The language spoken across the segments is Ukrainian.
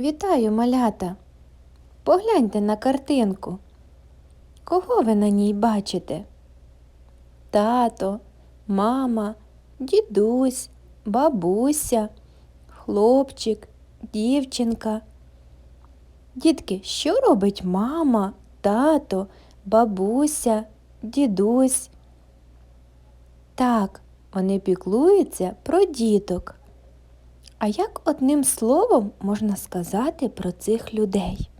Вітаю, малята! Погляньте на картинку. Кого ви на ній бачите? Тато, мама, дідусь, бабуся, хлопчик, дівчинка. Дітки, що робить мама, тато, бабуся, дідусь? Так, вони піклуються про діток. А як одним словом можна сказати про цих людей?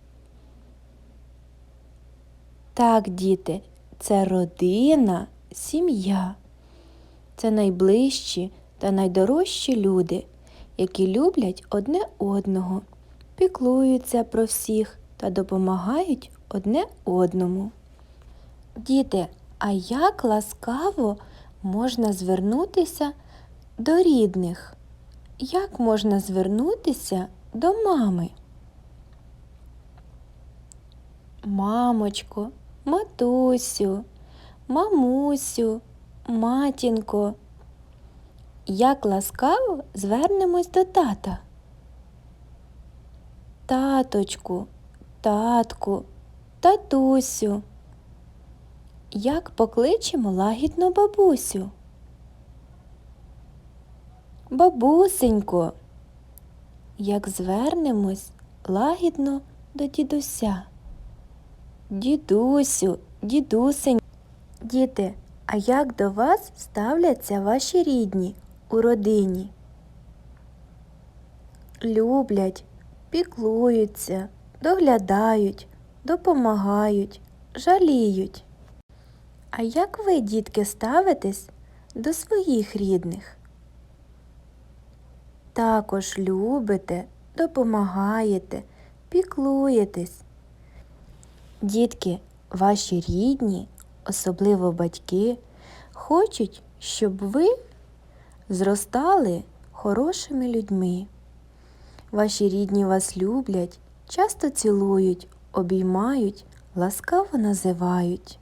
Так, діти, це родина, сім'я. Це найближчі та найдорожчі люди, які люблять одне одного, піклуються про всіх та допомагають одне одному. Діти, а як ласкаво можна звернутися до рідних? Як можна звернутися до мами? Мамочко, матусю, мамусю, матінко. Як ласкаво звернемось до тата? Таточку, татку, татусю. Як покличемо лагідно бабусю? Бабусенько, як звернемось лагідно до дідуся. Дідусю, дідусень. Діти, а як до вас ставляться ваші рідні у родині? Люблять, піклуються, доглядають, допомагають, жаліють. А як ви, дітки, ставитесь до своїх рідних? Також любите, допомагаєте, піклуєтесь. Дітки, ваші рідні, особливо батьки, хочуть, щоб ви зростали хорошими людьми. Ваші рідні вас люблять, часто цілують, обіймають, ласкаво називають.